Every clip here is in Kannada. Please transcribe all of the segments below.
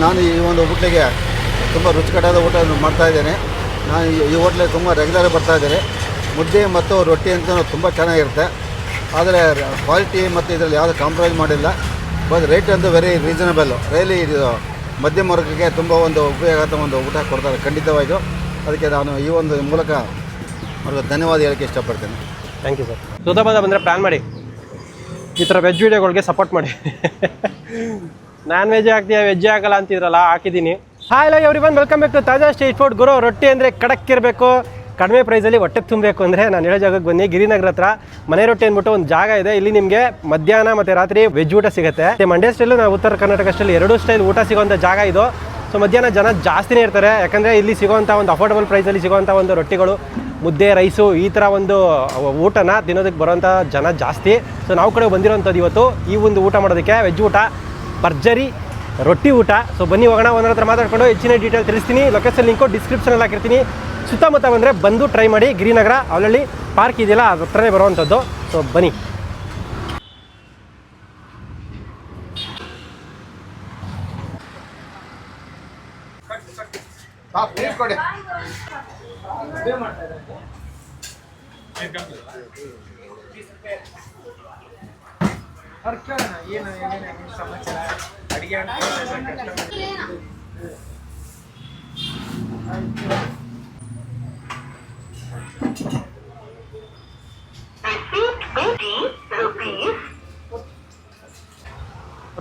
ನಾನು ಈ ಒಂದು ಹೋಟ್ಲಿಗೆ ತುಂಬ ರುಚಿಕಟ್ಟಾದ ಊಟ ಮಾಡ್ತಾ ಇದ್ದೇನೆ. ನಾನು ಈ- ಹೋಟ್ಲಿಗೆ ತುಂಬ ರೆಗ್ಯುಲರ್ ಬರ್ತಾ ಇದ್ದೇನೆ. ಮುದ್ದೆ ಮತ್ತು ರೊಟ್ಟಿ ಅಂತ ತುಂಬ ಚೆನ್ನಾಗಿರುತ್ತೆ. ಆದರೆ ಕ್ವಾಲಿಟಿ ಮತ್ತು ಇದರಲ್ಲಿ ಯಾವುದೂ ಕಾಂಪ್ರಮೈಸ್ ಮಾಡಿಲ್ಲ. ಬಟ್ ರೇಟ್ ಅಂತೂ ವೆರಿ ರೀಸನಬಲ್ ರಿಯಲಿ ಇದು ಮಧ್ಯಮ ವರ್ಗಕ್ಕೆ ತುಂಬ ಒಂದು ಉಪಯೋಗ ಒಂದು ಊಟ ಕೊಡ್ತಾರೆ. ಖಂಡಿತವಾಗಿಯೂ ಅದಕ್ಕೆ ನಾನು ಈ ಒಂದು ಮೂಲಕ ಅವ್ರಿಗೆ ಧನ್ಯವಾದ ಹೇಳೋಕ್ಕೆ ಇಷ್ಟಪಡ್ತೇನೆ. ಥ್ಯಾಂಕ್ ಯು ಸರ್ ಸುಧಾಬಾದ ಬಂದರೆ ಪ್ಲ್ಯಾನ್ ಮಾಡಿ. ಈ ಥರ ವೆಜ್ ವೀಡಿಯೋಗಳಿಗೆ ಸಪೋರ್ಟ್ ಮಾಡಿ. Non veg ಹಾಕ್ತೀಯ? ವೆಜ್ ಹಾಕಲ್ಲ ಅಂತಿದ್ರಲ್ಲ, ಹಾಕಿದ್ದೀನಿ. Hi hello everybody welcome back to Taaja street food ಗುರು, ರೊಟ್ಟಿ ಅಂದರೆ ಕಡಕ್ ಇರಬೇಕು ಕಡಿಮೆ ಪ್ರೈಸಲ್ಲಿ ಹೊಟ್ಟೆ ತುಂಬಬೇಕು ಅಂದರೆ ನಾನು ಹೇಳೋ ಜಾಗಕ್ಕೆ ಬನ್ನಿ. ಗಿರಿನಗರ ಹತ್ರ ಮನೆ ರೊಟ್ಟಿ ಅಂದ್ಬಿಟ್ಟು ಒಂದು ಜಾಗ ಇದೆ. ಇಲ್ಲಿ ನಿಮಗೆ ಮಧ್ಯಾಹ್ನ ಮತ್ತು ರಾತ್ರಿ ವೆಜ್ ಊಟ ಸಿಗುತ್ತೆ. ಮಂಡ್ಯ ಸ್ಟೈಲು ನಾವು ಉತ್ತರ ಕರ್ನಾಟಕ ಸ್ಟೈಲ್ ಎರಡು ಸ್ಟೈಲ್ ಊಟ ಸಿಗೋಂಥ ಜಾಗ ಇದು. ಸೊ ಮಧ್ಯಾಹ್ನ ಜನ ಜಾಸ್ತಿನೇ ಇರ್ತಾರೆ. ಯಾಕಂದರೆ ಇಲ್ಲಿ ಸಿಗೋವಂಥ ಒಂದು ಅಫೋರ್ಡಬಲ್ ಪ್ರೈಸಲ್ಲಿ ಸಿಗೋವಂಥ ಒಂದು ರೊಟ್ಟಿಗಳು, ಮುದ್ದೆ ರೈಸು ಈ ಥರ ಒಂದು ಊಟನ ತಿನ್ನೋದಕ್ಕೆ ಬರೋಂಥ ಜನ ಜಾಸ್ತಿ. ಸೊ ನಾವು ಕಡೆ ಬಂದಿರೋಂಥದ್ದು ಇವತ್ತು ಈ ಒಂದು ಊಟ ಮಾಡೋದಕ್ಕೆ ವೆಜ್ ಊಟ. ಭರ್ಜರಿ ರೊಟ್ಟಿ ಊಟ. ಸೊ ಬನ್ನಿ ಹೋಗೋಣ ಒಂದರ ಹತ್ರ ಮಾತಾಡ್ಕೊಂಡು ಹೆಚ್ಚಿನ ಡೀಟೇಲ್ ತಿಳಿಸ್ತೀನಿ. ಲೊಕೇಶನ್ ಲಿಂಕು ಡಿಸ್ಕ್ರಿಪ್ಷನಲ್ಲಿ ಹಾಕಿರ್ತೀನಿ. ಸುತ್ತಮುತ್ತ ಬಂದರೆ ಬಂದು ಟ್ರೈ ಮಾಡಿ ಗಿರಿನಗರ ಅವಳಲ್ಲಿ ಪಾರ್ಕ್ ಇದೆಯಲ್ಲ ಅದ್ರ ಹತ್ರನೇ ಬರುವಂಥದ್ದು. ಸೊ ಬನ್ನಿ.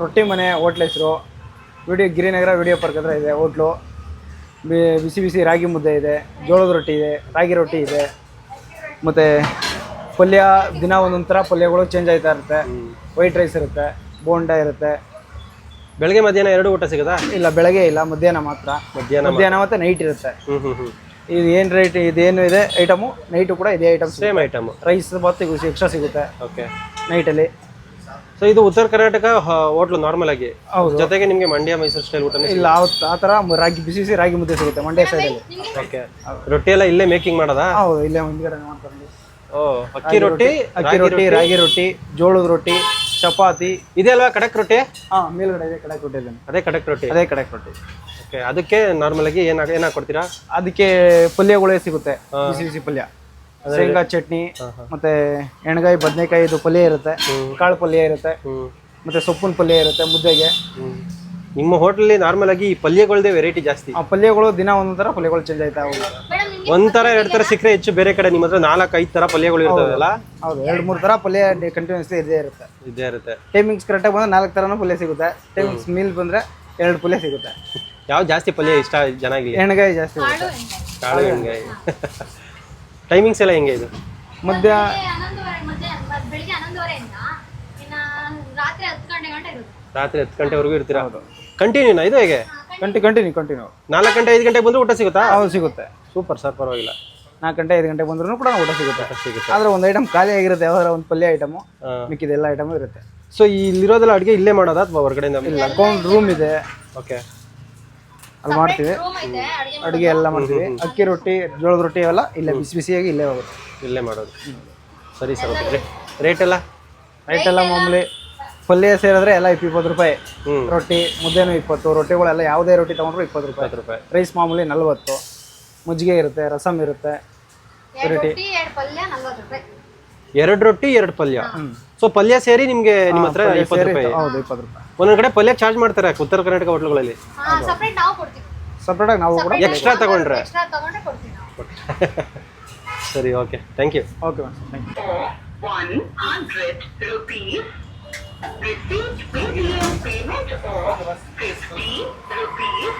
ರೊಟ್ಟಿ ಮನೆ, ಹೋಟ್ಲ್ ಹೆಸರು. ವಿಡಿಯೋ ಗಿರಿನಗರ ವಿಡಿಯೋ ಪಾರ್ಕ್ ಹತ್ರ ಇದೆ, ಹೋಟ್ಲು. ಬಿಸಿ ಬಿಸಿ ರಾಗಿ ಮುದ್ದೆ ಇದೆ, ಜೋಳದ ರೊಟ್ಟಿ ಇದೆ, ರಾಗಿ ರೊಟ್ಟಿ ಇದೆ. ಮತ್ತು ಪಲ್ಯ ದಿನ ಒಂದೊಂಥರ ಥರ ಪಲ್ಯಗಳು ಚೇಂಜ್ ಆಯ್ತಾ ಇರುತ್ತೆ. ವೈಟ್ ರೈಸ್ ಇರುತ್ತೆ ಬೋಂಡ ಇರುತ್ತೆ. ಬೆಳಗ್ಗೆ ಮಧ್ಯಾಹ್ನ ಎರಡು ಊಟ ಸಿಗೋದಾ? ಇಲ್ಲ ಬೆಳಗ್ಗೆ ಇಲ್ಲ ಮಧ್ಯಾಹ್ನ ಮಾತ್ರ. ಮಧ್ಯಾಹ್ನ ಮಧ್ಯಾಹ್ನ ಮತ್ತೆ ನೈಟ್ ಇರುತ್ತೆ. ಇದು ಏನು ರೇಟ್ ಇದೇನು ಇದೆ? ಐಟಮು ನೈಟು ಕೂಡ ಇದೇ ಐಟಮ್ ಸೇಮ್ ಐಟಮ್ ರೈಸ್ ಮತ್ತೆ ಎಕ್ಸ್ಟ್ರಾ ಸಿಗುತ್ತೆ. ಓಕೆ ನೈಟಲ್ಲಿ ಸೊ ಇದು ಉತ್ತರ ಕರ್ನಾಟಕ ಹೋಟ್ಲು ನಾರ್ಮಲ್ ಆಗಿ. ಹೌದು. ಜೊತೆಗೆ ನಿಮಗೆ ಮಂಡ್ಯ ಮೈಸೂರು ಸ್ಟೈಲ್ ಊಟ ಇಲ್ಲ ಆ- ಥರ ರಾಗಿ ಬಿಸಿ ಬಿಸಿ ರಾಗಿ ಮುದ್ದೆ ಸಿಗುತ್ತೆ ಮಂಡ್ಯ ಸೈಡಲ್ಲಿ ಓಕೆ ರೊಟ್ಟಿ ಎಲ್ಲ ಇಲ್ಲೇ ಮೇಕಿಂಗ್ ಮಾಡೋದಾ? ಹೌದು ಇಲ್ಲೇ ಮುಂದ್ಗಡೆ ಮಾಡ್ತಾರೆ. ಓ ಅಕ್ಕಿ ರೊಟ್ಟಿ ಅಕ್ಕಿ ರೊಟ್ಟಿ ರಾಗಿ ರೊಟ್ಟಿ ಜೋಳದ ರೊಟ್ಟಿ ಚಪಾತಿ. ಇದೆ ಅಲ್ವಾ ಕಡಕ್ ರೊಟ್ಟಿ? ಹಾ ಮೇಲ್ಗಡೆ ಇದೆ ಕಡಕ್ ರೊಟ್ಟಿ ಇದೆ ಅದೇ ಕಡಕ್ ರೊಟ್ಟಿ. ಅದೇ ಕಡಕ್ ರೊಟ್ಟಿ. ಓಕೆ ಅದಕ್ಕೆ ನಾರ್ಮಲ್ ಆಗಿ ಏನ ಏನಾಗ ಕೊಡ್ತೀರಾ? ಅದಕ್ಕೆ ಪಲ್ಯಗಳೇ ಸಿಗುತ್ತೆ ಬಿಸಿ ಬಿಸಿ ಪಲ್ಯ ಶೇಂಗಾ ಚಟ್ನಿ ಮತ್ತೆ ಎಣ್ಗಾಯಿ ಬದನೆಕಾಯಿ ಇದು ಪಲ್ಯ ಇರುತ್ತೆ. ಕಾಳು ಪಲ್ಯ ಇರುತ್ತೆ. ಮತ್ತೆ ಸೊಪ್ಪಿನ ಪಲ್ಯ ಇರುತ್ತೆ ಮುದ್ದೆಗೆ. ನಿಮ್ಮ ಹೋಟೆಲ್ ನಾರ್ಮಲ್ ಆಗಿ ಈ ಪಲ್ಯಗಳದೇ ವೆರೈಟಿ ಜಾಸ್ತಿ? ಆ ಪಲ್ಯಗಳು ದಿನ ಒಂದೊಂದರ ಪಲ್ಯಗಳು ಚೇಂಜ್ ಆಯ್ತಾ ಹೋಗುತ್ತೆ. ಒಂದ್ ಎರಡು ಎರಡ್ ತರ ಸಿಕ್ಕರೆ ಹೆಚ್ಚು ಬೇರೆ ಕಡೆ ನಿಮ್ಮ ಹತ್ರ ನಾಲ್ಕು ಐದು ತರ ಪಲ್ಯಗಳು ಇರ್ತಾವಲ್ಲ ಹೌದು ಎರಡು ಮೂರು ತರ ಪಲ್ಯ ಕಂಟಿನ್ಯೂಸ್ಲಿ ಇದೇ ಇರುತ್ತೆ. ಇದೇ ಇರುತ್ತೆ. ಟೈಮಿಂಗ್ಸ್ ಕರೆಕ್ಟಾಗಿ ಬಂದ್ರೆ ನಾಲ್ಕು ಥರನೂ ಪಲ್ಯ ಸಿಗುತ್ತೆ. ಟೈಮಿಂಗ್ಸ್ ಮೀಲ್ ಬಂದ್ರೆ ಎರಡು ಪಲ್ಯ ಸಿಗುತ್ತೆ. ಯಾವ ಜಾಸ್ತಿ ಪಲ್ಯ ಇಷ್ಟ ಚೆನ್ನಾಗಿ ಎಣ್ಗಾಯಿ ಜಾಸ್ತಿ ಕಾಳು ಎಣ್ಣೆಗಾಯಿ ಟೈಮಿಂಗ್ಸ್ ಎಲ್ಲ ಹೆಂಗೆ ಇದು? ಮಧ್ಯ ರಾತ್ರಿ ಹತ್ತು ಗಂಟೆವರೆಗೂ ಇರ್ತೀರಾ? ಕಂಟಿನ್ಯೂನಾ ಇದು ಹೇಗೆ? ಕಂಟಿ ಕಂಟಿನ್ಯೂ ಕಂಟಿನ್ಯೂ ನಾಲ್ಕು ಗಂಟೆ ಐದು ಗಂಟೆಗೆ ಬಂದರೂ ಊಟ ಸಿಗುತ್ತಾ? ಹೌದು ಸಿಗುತ್ತೆ. ಸೂಪರ್ ಸರ್ ಪರವಾಗಿಲ್ಲ. ನಾಲ್ಕು ಗಂಟೆ ಐದು ಗಂಟೆಗೆ ಬಂದ್ರೂ ಕೂಡ ಊಟ ಸಿಗುತ್ತೆ. ಸಿಗುತ್ತೆ. ಆದ್ರೆ ಒಂದು ಐಟಮ್ ಖಾಲಿ ಆಗಿರುತ್ತೆ ಯಾವ್ದಾರ ಒಂದು ಪಲ್ಯ ಐಟಮು ಮಿಕ್ಕಿದೆಲ್ಲ ಮಿಕ್ಕಿದ ಎಲ್ಲ ಐಟಮು ಇರುತ್ತೆ. ಸೊ ಇಲ್ಲಿರೋದೆಲ್ಲ ಅಡುಗೆ ಇಲ್ಲೇ ಮಾಡೋದಾ ಅಥವಾ ಹೊರಗಡೆಯಿಂದ? ಇಲ್ಲ ಅಕೌಂಟ್ ರೂಮ್ ಇದೆ. ಓಕೆ ಅಲ್ಲಿ ಮಾಡ್ತೀವಿ. ಅಡುಗೆ ಎಲ್ಲ ಮಾಡ್ತೀವಿ. ಅಕ್ಕಿ ರೊಟ್ಟಿ ಜೋಳದ ರೊಟ್ಟಿ ಅವೆಲ್ಲ ಇಲ್ಲೇ ಬಿಸಿ ಬಿಸಿಯಾಗಿ ಇಲ್ಲೇ ಹೋಗುತ್ತೆ. ಇಲ್ಲೇ ಮಾಡೋದು. ಸರಿ ಸರ್ ಓಕೆ ರೇಟ್ ಎಲ್ಲ? ರೇಟ್ ಎಲ್ಲ ಮಾಮೂಲಿ ಪಲ್ಯ ಸೇರಿದ್ರೆ ಎಲ್ಲ ಇಪ್ಪ ಇಪ್ಪತ್ತು ರೂಪಾಯಿ. ರೊಟ್ಟಿ ಮುದ್ದೆನೂ ಇಪ್ಪತ್ತು ರೊಟ್ಟಿಗಳೆಲ್ಲ ಯಾವುದೇ ರೊಟ್ಟಿ ತೊಗೊಂಡ್ರು ಇಪ್ಪತ್ತು ರೂಪಾಯಿ. ಹತ್ತು ರೂಪಾಯಿ. ರೈಸ್ ಮಾಮೂಲಿ ನಲ್ವತ್ತು. ಮುಜ್ಜಿಗೆ ಇರುತ್ತೆ ರಸಮ್ ಇರುತ್ತೆ. ಎರಡು ರೊಟ್ಟಿ ಎರಡು ಪಲ್ಯ ನಲ್ವತ್ತು ರೂಪಾಯಿ. ಎರಡು ರೊಟ್ಟಿ ಎರಡು ಪಲ್ಯ. ಸೊ ಪಲ್ಯ ಸೇರಿ ನಿಮಗೆ ನಿಮ್ಮ ಹತ್ರ ಇಪ್ಪತ್ತು ರೂಪಾಯಿ. ಹೌದು ಇಪ್ಪತ್ತು ರೂಪಾಯಿ. ಒಂದೊಂದು ಕಡೆ ಪಲ್ಯ ಚಾರ್ಜ್ ಮಾಡ್ತಾರೆ ಉತ್ತರ ಕರ್ನಾಟಕ ಹೋಟ್ಲುಗಳಲ್ಲಿ. ಹಾ ಸಪ್ರೇಟ್ ನಾವು ಕೊಡ್ತೀವಿ. ಸಪ್ರೇಟಾಗಿ ನಾವು ಕೂಡ ಎಕ್ಸ್ಟ್ರಾ ತಗೊಂಡ್ರೆ. ಎಕ್ಸ್ಟ್ರಾ ತಗೊಂಡ್ರೆ ಕೊಡ್ತೀವಿ ನಾವು. ಸರಿ okay thank you okay ma'am thank you 100 rupees. Receipt Paytm payment of 50 rupees.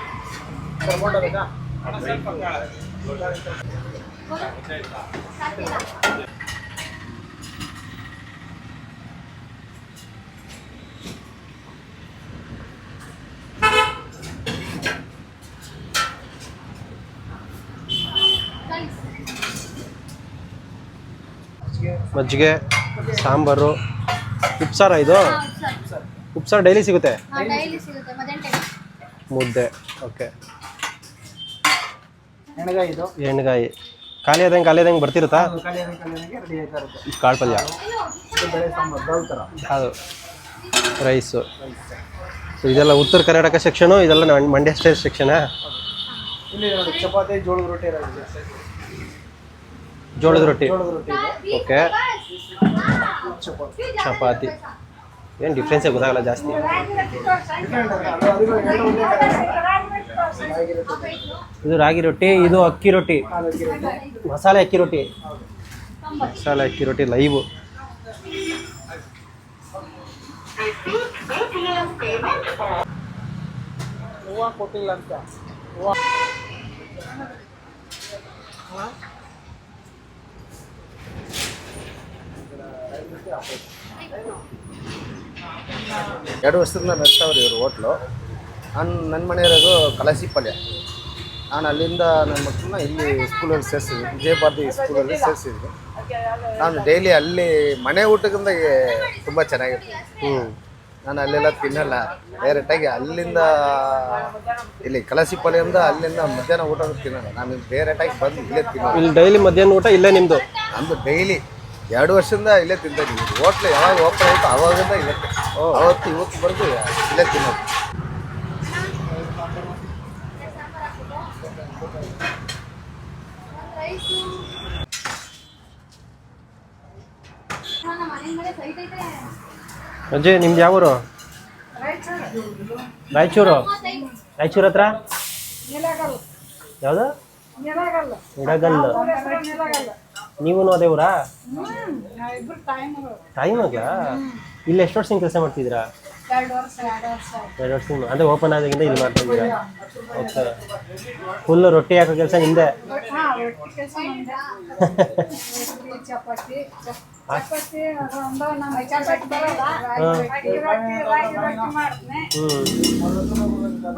ಮಜ್ಜಿಗೆ ಸಾಂಬಾರು ಉಪ್ಸಾರ ಇದು? ಉಪ್ಸಾರ ಡೈಲಿ ಸಿಗುತ್ತೆ? ಡೈಲಿ ಸಿಗುತ್ತೆ ಮಧ್ಯಾಹ್ನ ಮುದ್ದೆ ಓಕೆ. ಎಣ್ಗಾಯಿ ಇದು? ಎಣ್ಣೆಗಾಯಿ ಖಾಲಿ ಆದಂಗೆ ಖಾಲಿ ಆದಂಗೆ ಬರ್ತಿರುತ್ತಾ? ಕಾಳು ಪಲ್ಯ. ಅದು ರೈಸು. ಸೊ ಇದೆಲ್ಲ ಉತ್ತರ ಕರ್ನಾಟಕ ಸೆಕ್ಷನು ಇದೆಲ್ಲ ಮಂಡ್ಯ ಸ್ಟೇಟ್ ಸೆಕ್ಷನಾ ಚಪಾತಿ ಜೋಳದ ರೊಟ್ಟಿ ಜೋಳದ ರೊಟ್ಟಿ. ಜೋಳದ ರೊಟ್ಟಿ ಇದೆ. ಓಕೆ ಚಪಾತಿ. ಚಪಾತಿ. ಏನು ಡಿಫ್ರೆನ್ಸೇ ಗೊತ್ತಾಗಲ್ಲ ಜಾಸ್ತಿ. ಇದು ರಾಗಿ ರೊಟ್ಟಿ ಇದು ಅಕ್ಕಿ ರೊಟ್ಟಿ. ಮಸಾಲೆ ಅಕ್ಕಿ ರೊಟ್ಟಿ. ಮಸಾಲೆ ಅಕ್ಕಿ ರೊಟ್ಟಿ ಲೈವ್ ಕೊಟ್ಟಿಲ್ಲ ಅಂತ. ಎರಡು ವರ್ಷದಿಂದ ನಡೆಸ್ತಾವ್ರಿ ಇವರು ಹೋಟ್ಲು. ನಾನು ನನ್ನ ಮನೆ ಇರೋದು ಕಲಾಸಿ ಪಾಳ್ಯ ನಾನು ಅಲ್ಲಿಂದ ನನ್ನ ಮಕ್ಕಳನ್ನ ಇಲ್ಲಿ ಸ್ಕೂಲಲ್ಲಿ ಸೇರಿಸಿದ್ವಿ. ವಿಜಯ ಭಾರತಿ ಸ್ಕೂಲಲ್ಲಿ ಸೇರಿಸಿದ್ವಿ. ನಾನು ಡೈಲಿ ಅಲ್ಲಿ ಮನೆ ಊಟಕ್ಕಿಂತ ತುಂಬ ಚೆನ್ನಾಗಿರ್ತೀನಿ ಹ್ಞೂ ನಾನು ಅಲ್ಲೆಲ್ಲ ತಿನ್ನಲ್ಲ. ಡೈರೆಕ್ಟಾಗಿ ಅಲ್ಲಿಂದ ಇಲ್ಲಿ ಕಲಾಸಿ ಪಾಳ್ಯದಿಂದ ಅಲ್ಲಿಂದ ಮಧ್ಯಾಹ್ನ ಊಟ ತಿನ್ನಲ್ಲ. ನಾನು ಡೈರೆಕ್ಟಾಗಿ ಬಂದು ಇಲ್ಲೇ ತಿನ್ನೋದು ಇಲ್ಲಿ ಡೈಲಿ ಮಧ್ಯಾಹ್ನ ಊಟ ಇಲ್ಲೇ ನಿಮ್ಮದು ನಮ್ದು ಡೈಲಿ ಎರಡು ವರ್ಷದಿಂದ ಇಲ್ಲೇ ತಿಂತಾ ಇದ್ದೀವಿ ಹೋಟ್ಲು ಯಾವಾಗ ಓಪನ್ ಆಯಿತು ಅವಾಗಿಂದ ಇಲ್ಲೇ ಅವತ್ತು ಇವತ್ತುವರೆಗೂ ಇಲ್ಲೇ ತಿನ್ನೋದು. ನಮ್ಮ ಮನೆ ಮೇಲೆ ಸೈಟ್ ಐತೆ. ಅಜ್ಜಿ ನಿಮ್ದು ಯಾವ ಊರು? ರಾಯಚೂರು. ರಾಯಚೂರು ಹತ್ರ? ಯಾವುದು? ಇಡಗಲ್ಲು ನೀವು ಅದೇ ಊರಾ? ಟೈಮ್ ಆಗ್ಲಾ ಇಲ್ಲಿ ಎಷ್ಟು ವರ್ಷದಿಂದ ಕೆಲಸ ಮಾಡ್ತಿದ್ದೀರಾ? ಎರಡು ವರ್ಷ ಎರಡು ವರ್ಷ ಆಯ್ತು. ಎರಡು ಅಂದರೆ ಓಪನ್ ಆದಾಗಿಂದ ಇಲ್ಲಿ ಮಾಡ್ತಾ ಇದ್ದೀರಾ? ಓಕೆ. ಫುಲ್ ರೊಟ್ಟಿ ಹಾಕೋ ಕೆಲಸ ಹಿಂದೆ ಹಾ ರೊಟ್ಟಿ ಕೆಲಸ ನಮ್ದೆ. ರೊಟ್ಟಿ ಚಪಾತಿ. ಚಪಾತಿ ಒಂದು ನಮ್ಮ ಚಪಾತಿ ಬರಲ್ಲ. ರಾಗಿ ರೊಟ್ಟಿ ರಾಗಿ ರೊಟ್ಟಿ ಮಾಡ್ತೀನಿ ಹ್ಞೂ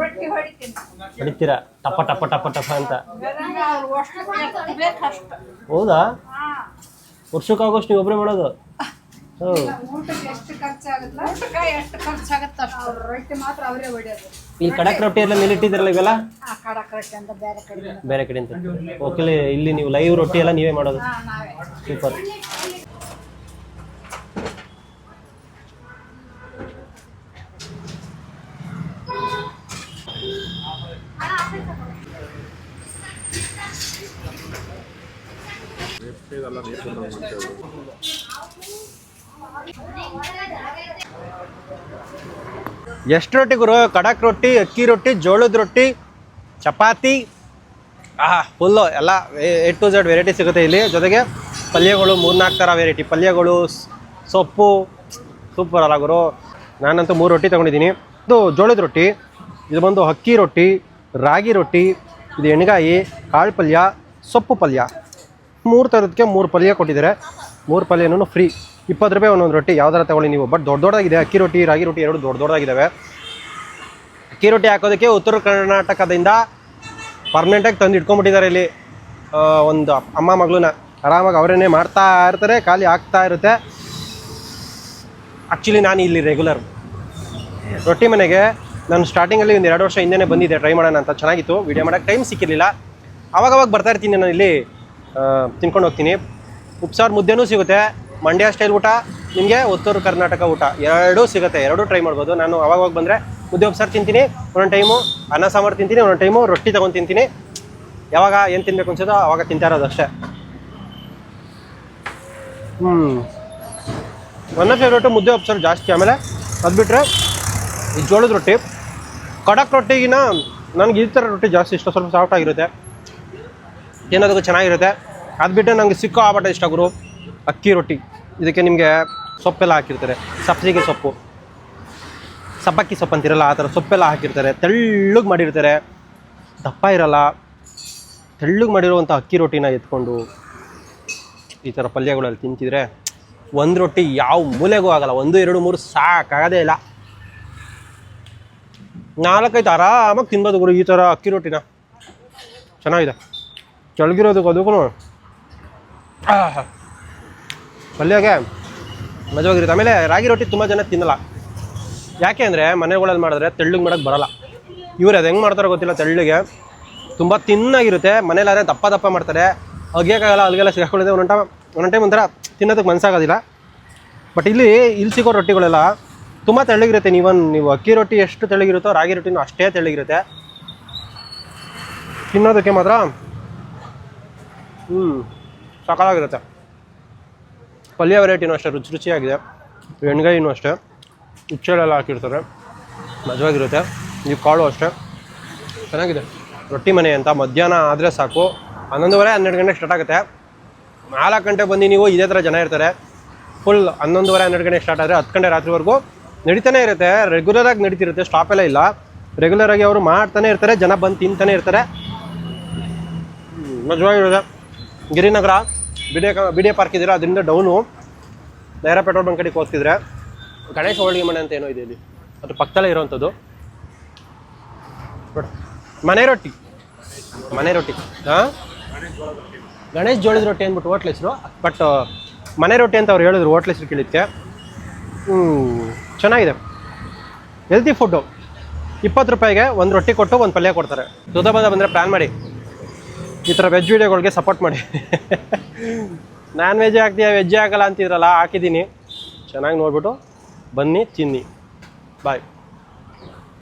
ರೊಟ್ಟಿ ಹೊಡಿತೀನಿ. ಹೊಡಿತೀರಾ? ಟಪ ಟಪ ಟಪ ಟಪ ಅಂತ. ಹೌದಾ? ವರ್ಷಕ್ಕಾಗೋಷ್ಟು ನೀವು ಒಬ್ಬರೇ ಮಾಡೋದು? ಹ್ಞೂ ಊಟಕ್ಕೆ ಎಷ್ಟು ಖರ್ಚಾಗುತ್ತೆ ಊಟಕ್ಕೆ ಎಷ್ಟು ಖರ್ಚಾಗುತ್ತೆ ಅಷ್ಟು. ಅವ್ರ ರೊಟ್ಟಿ ಮಾತ್ರ ಅವರೇ ಹೊಡಿಯೋದು. ಇಲ್ಲಿ ಕಡಕ್ ರೊಟ್ಟಿ ಎಲ್ಲ ಮೇಲಿಟ್ಟಿದ್ದೀರಲ್ಲ ಇವೆಲ್ಲ? ಆ ಕಡಕ್ ರೊಟ್ಟಿ ಅಂತ ಬೇರೆ ಕಡೆ ಕಡೆಯಿಂದ ಓಕೆ ಇಲ್ಲಿ ನೀವು ಲೈವ್ ರೊಟ್ಟಿ ಎಲ್ಲ ನೀವೇ ಮಾಡೋದು. ಹಾ ನಾವೇ. ಸೂಪರ್ ಎಷ್ಟು ರೊಟ್ಟಿ ಗುರು? ಕಡಕ್ ರೊಟ್ಟಿ ಅಕ್ಕಿ ರೊಟ್ಟಿ ಜೋಳದ ರೊಟ್ಟಿ ಚಪಾತಿ ಆಹಾ. ಫುಲ್ಲು ಎಲ್ಲ ಎ ಟು ಝಡ್ ವೆರೈಟಿ ಸಿಗುತ್ತೆ ಇಲ್ಲಿ. ಜೊತೆಗೆ ಪಲ್ಯಗಳು ಮೂರ್ನಾಲ್ಕು ಥರ ವೆರೈಟಿ ಪಲ್ಯಗಳು ಸೊಪ್ಪು ಸೂಪರ್ ಅಲ್ಲ ಗುರು. ನಾನಂತೂ ಮೂರು ರೊಟ್ಟಿ ತೊಗೊಂಡಿದ್ದೀನಿ. ಇದು ಜೋಳದ ರೊಟ್ಟಿ ಇದು ಬಂದು ಅಕ್ಕಿ ರೊಟ್ಟಿ ರಾಗಿ ರೊಟ್ಟಿ ಇದು ಎಣ್ಗಾಯಿ ಕಾಳು ಪಲ್ಯ ಸೊಪ್ಪು ಪಲ್ಯ. ಮೂರು ಥರದಕ್ಕೆ ಮೂರು ಪಲ್ಯ ಕೊಟ್ಟಿದ್ದಾರೆ. ಮೂರು ಪಲ್ಯನೂ ಫ್ರೀ ಇಪ್ಪತ್ತು ರೂಪಾಯಿ ಒಂದೊಂದು ರೊಟ್ಟಿ ಯಾವ್ದಾರ ತಗೊಳ್ಳಿ ನೀವು. ಬಟ್ ದೊಡ್ಡ ದೊಡ್ಡದಾಗಿದೆ. ಅಕ್ಕಿ ರೊಟ್ಟಿ, ರಾಗಿ ರೊಟ್ಟಿ ಎರಡು ದೊಡ್ಡ ದೊಡ್ಡದಾಗಿದ್ದಾವೆ ಅಕ್ಕಿ ರೊಟ್ಟಿ ಹಾಕೋದಕ್ಕೆ ಉತ್ತರ ಕರ್ನಾಟಕದಿಂದ ಪರ್ಮನೆಂಟಾಗಿ ತಂದು ಇಟ್ಕೊಂಡ್ಬಿಟ್ಟಿದ್ದಾರೆ ಇಲ್ಲಿ ಒಂದು ಅಮ್ಮ ಮಗಳನ್ನ. ಆರಾಮಾಗಿ ಅವರೇನೆ ಮಾಡ್ತಾ ಇರ್ತಾರೆ, ಖಾಲಿ ಆಗ್ತಾ ಇರುತ್ತೆ. ಆ್ಯಕ್ಚುಲಿ ನಾನು ಇಲ್ಲಿ ರೆಗ್ಯುಲರ್ ರೊಟ್ಟಿ ಮನೆಗೆ ನಾನು ಸ್ಟಾರ್ಟಿಂಗಲ್ಲಿ ಒಂದು ಎರಡು ವರ್ಷ ಹಿಂದೆನೇ ಬಂದಿದ್ದೆ ಟ್ರೈ ಮಾಡೋಣ ಅಂತ ಚೆನ್ನಾಗಿತ್ತು. ವೀಡಿಯೋ ಮಾಡೋಕ್ಕೆ ಟೈಮ್ ಸಿಕ್ಕಿರಲಿಲ್ಲ. ಅವಾಗವಾಗ ಬರ್ತಾ ಇರ್ತೀನಿ ನಾನು ಇಲ್ಲಿ ತಿನ್ಕೊಂಡು ಹೋಗ್ತೀನಿ. ಉಪ್ಸಾರು ಮುದ್ದೆನೂ ಸಿಗುತ್ತೆ. ಮಂಡ್ಯ ಸ್ಟೈಲ್ ಊಟ, ನಿಮಗೆ ಉತ್ತರ ಕರ್ನಾಟಕ ಊಟ. ಎರಡೂ ಸಿಗುತ್ತೆ, ಎರಡೂ ಟ್ರೈ ಮಾಡ್ಬೋದು. ನಾನು ಅವಾಗವಾಗ ಬಂದರೆ ಮುದ್ದೆ ಉಪ್ಸಾರು ತಿಂತೀನಿ, ಒಂದೊಂದು ಟೈಮು ಅನ್ನ ಸಾಂಬಾರು ತಿಂತೀನಿ, ಒಂದೊಂದು ಟೈಮು ರೊಟ್ಟಿ ತೊಗೊಂಡು ತಿಂತೀನಿ. ಯಾವಾಗ ಏನು ತಿನ್ಬೇಕು ಅನ್ಸೋದೋ ಅವಾಗ ತಿಂತಾ ಇರೋದು ಅಷ್ಟೇ. ಹ್ಞೂ ನನ್ನ ಫೇವ್ರೇಟು ಮುದ್ದೆ ಉಪ್ಸಾರು ಜಾಸ್ತಿ ಆಮೇಲೆ ಅದು ಬಿಟ್ಟರೆ ಈ ಜೋಳದ ರೊಟ್ಟಿ. ಕಡಕ್ ರೊಟ್ಟಿಗಿನ ನನಗೆ ಈ ಥರ ರೊಟ್ಟಿ ಜಾಸ್ತಿ ಇಷ್ಟ, ಸ್ವಲ್ಪ ಸಾಫ್ಟ್ ಆಗಿರುತ್ತೆ. ತಿನ್ನೋದಕ್ಕೂ ಚೆನ್ನಾಗಿರುತ್ತೆ. ಅದು ಬಿಟ್ಟರೆ ನನಗೆ ಸಿಕ್ಕಾಪಟ್ಟೆ ಇಷ್ಟ ಗುರು, ಅಕ್ಕಿ ರೊಟ್ಟಿ. ಇದಕ್ಕೆ ನಿಮಗೆ ಸೊಪ್ಪೆಲ್ಲ ಹಾಕಿರ್ತಾರೆ. ಸಬ್ಸಿಗೆ ಸೊಪ್ಪು. ಸಬ್ಬಕ್ಕಿ ಸೊಪ್ಪು ಅಂತಿರಲ್ಲ, ಆ ಥರ ಸೊಪ್ಪೆಲ್ಲ ಹಾಕಿರ್ತಾರೆ. ತೆಳ್ಳಗೆ ಮಾಡಿರ್ತಾರೆ. ದಪ್ಪ ಇರಲ್ಲ. ತೆಳ್ಳಗೆ ಮಾಡಿರುವಂಥ ಅಕ್ಕಿ ರೊಟ್ಟಿನ ಎತ್ಕೊಂಡು ಈ ಥರ ಪಲ್ಯಗಳಲ್ಲಿ ತಿಂತಿದ್ರೆ ಒಂದು ರೊಟ್ಟಿ ಯಾವ ಮೂಲೆಗೂ ಆಗಲ್ಲ. ಒಂದು, ಎರಡು, ಮೂರು ಸಾಕಾಗೋದೇ ಇಲ್ಲ. ನಾಲ್ಕೈದು ಆರಾಮಾಗಿ ತಿನ್ಬೋದು ಗುರು ಈ ಥರ ಅಕ್ಕಿ ರೊಟ್ಟಿನ. ಚೆನ್ನಾಗಿದೆ. ಕೆಳಗಿರೋದಕ್ಕೆ ಅದಕ್ಕೂ ಪಲ್ಯಗೆ ಮಜವಾಗಿರುತ್ತೆ. ಆಮೇಲೆ ರಾಗಿ ರೊಟ್ಟಿ ತುಂಬ ಜನ ತಿನ್ನಲ್ಲ. ಯಾಕೆ ಅಂದರೆ ಮನೆಗಳಲ್ಲಿ ಮಾಡಿದ್ರೆ ತೆಳ್ಳಗೆ ಮಾಡೋಕ್ಕೆ ಬರಲ್ಲ. ಇವ್ರು ಅದು ಹೆಂಗೆ ಮಾಡ್ತಾರೋ ಗೊತ್ತಿಲ್ಲ ತೆಳ್ಳಗೆ. ತುಂಬ ತಿನ್ನಾಗಿರುತ್ತೆ. ಮನೇಲಾದ್ರೆ ದಪ್ಪ ದಪ್ಪ ಮಾಡ್ತಾರೆ. ಅಗಿಯೋಕ್ಕಾಗಲ್ಲ ಅಲ್ಲಿಗೆಲ್ಲ ಸಿಗಾಕೊಳ್ಳಿದೆ ಒಂದೊಂದು ಟೈಮ್ ಒಂದೊಂದು ಟೈಮ್ ಒಂಥರ ತಿನ್ನೋದಕ್ಕೆ ಮನಸ್ಸಾಗೋದಿಲ್ಲ ಬಟ್ ಇಲ್ಲಿ ಇಲ್ಲಿ ಸಿಗೋ ರೊಟ್ಟಿಗಳೆಲ್ಲ ತುಂಬ ತೆಳ್ಳಗಿರುತ್ತೆ. ನೀವನ್, ನೀವು ಅಕ್ಕಿ ರೊಟ್ಟಿ ಎಷ್ಟು ತೆಳ್ಳಗಿರುತ್ತೋ ರಾಗಿ ರೊಟ್ಟಿನೂ ಅಷ್ಟೇ ತೆಳ್ಳಗಿರುತ್ತೆ. ತಿನ್ನೋದಕ್ಕೆ ಮಾತ್ರ ಹ್ಞೂ ಸಕಾಲಾಗಿರುತ್ತೆ ಪಲ್ಯ ವೆರೈಟಿನೂ ಅಷ್ಟೇ, ರುಚಿ ರುಚಿಯಾಗಿದೆ. ಎಣ್ಗಾಯಿನೂ ಅಷ್ಟೇ. ಹುಚ್ಚಳೆಲ್ಲ ಹಾಕಿರ್ತಾರೆ. ಮಜವಾಗಿರುತ್ತೆ. ಈ ಕಾಳು ಅಷ್ಟೇ. ಚೆನ್ನಾಗಿದೆ. ರೊಟ್ಟಿ ಮನೆ ಅಂತ. ಮಧ್ಯಾಹ್ನ ಆದರೆ ಸಾಕು. ಹನ್ನೊಂದುವರೆ, ಹನ್ನೆರಡು ಗಂಟೆಗೆ ಸ್ಟಾರ್ಟ್ ಆಗುತ್ತೆ. ನಾಲ್ಕು ಗಂಟೆ ಬಂದು ನೀವು ಇದೇ ಥರ ಜನ ಇರ್ತಾರೆ. ಫುಲ್ ಹನ್ನೊಂದುವರೆ, ಹನ್ನೆರಡು ಗಂಟೆಗೆ ಸ್ಟಾರ್ಟ್ ಆದರೆ ಹತ್ತು ಗಂಟೆ ರಾತ್ರಿವರೆಗೂ ನಡೀತಾನೆ ಇರುತ್ತೆ. ರೆಗ್ಯುಲರಾಗಿ ನಡೀತಿರುತ್ತೆ. ಸ್ಟಾಪ್ ಎಲ್ಲ ಇಲ್ಲ. ರೆಗ್ಯುಲರಾಗಿ ಅವರು ಮಾಡ್ತಾನೆ ಇರ್ತಾರೆ. ಜನ ಬಂದು ತಿಂತಾನೆ ಇರ್ತಾರೆ. ಮಜವಾಗಿರುತ್ತೆ. ಗಿರಿನಗರ. ಬಿಡಿಯ ಬಿಡಿಯ ಪಾರ್ಕ್ ಇದ್ದೀರಾ? ಅದರಿಂದ ಡೌನು ನೇರ ಪೆಟ್ರೋಲ್ ಬಂಕ್ ಕಡೆಗೆ ಹೋಗ್ತಿದ್ರೆ. ಗಣೇಶ ಹೋಳಿಗೆ ಮನೆ ಅಂತ ಏನೋ ಇದೆ ಇಲ್ಲಿ. ಅದು ಪಕ್ಕದಲ್ಲೇ ಇರೋವಂಥದ್ದು ಮನೆ ರೊಟ್ಟಿ. ಮನೆ ರೊಟ್ಟಿ. ಹಾಂ? ಗಣೇಶ್ ಜೋಳದ ರೊಟ್ಟಿ ಅಂದ್ಬಿಟ್ಟು ಹೋಟ್ಲ್ ಹೆಸರು. ಬಟ್ ಮನೆ ರೊಟ್ಟಿ ಅಂತ ಅವ್ರು ಹೇಳಿದ್ರು ಹೋಟ್ಲ್ ಹೆಸರು ಕೇಳಿದ್ಕೆ. ಹ್ಞೂ ಚೆನ್ನಾಗಿದೆ. ಹೆಲ್ತಿ ಫುಡ್ಡು ಇಪ್ಪತ್ತು ರೂಪಾಯಿಗೆ ಒಂದು ರೊಟ್ಟಿ ಕೊಟ್ಟು ಒಂದು ಪಲ್ಯ ಕೊಡ್ತಾರೆ. ಸುಧಬಂಧ ಬಂದರೆ ಪ್ಲ್ಯಾನ್ ಮಾಡಿ. ಈ ಥರ ವೆಜ್ ವೀಡಿಯೋಗಳಿಗೆ ಸಪೋರ್ಟ್ ಮಾಡಿ. ನಾನ್ ವೆಜ್ ಹಾಕ್ತೀಯ ವೆಜ್ ಹಾಕಲ್ಲ ಅಂತಿದ್ರಲ್ಲ, ಹಾಕಿದ್ದೀನಿ. ಚೆನ್ನಾಗಿ ನೋಡ್ಬಿಟ್ಟು ಬನ್ನಿ, ತಿನ್ನಿ. ಬಾಯ್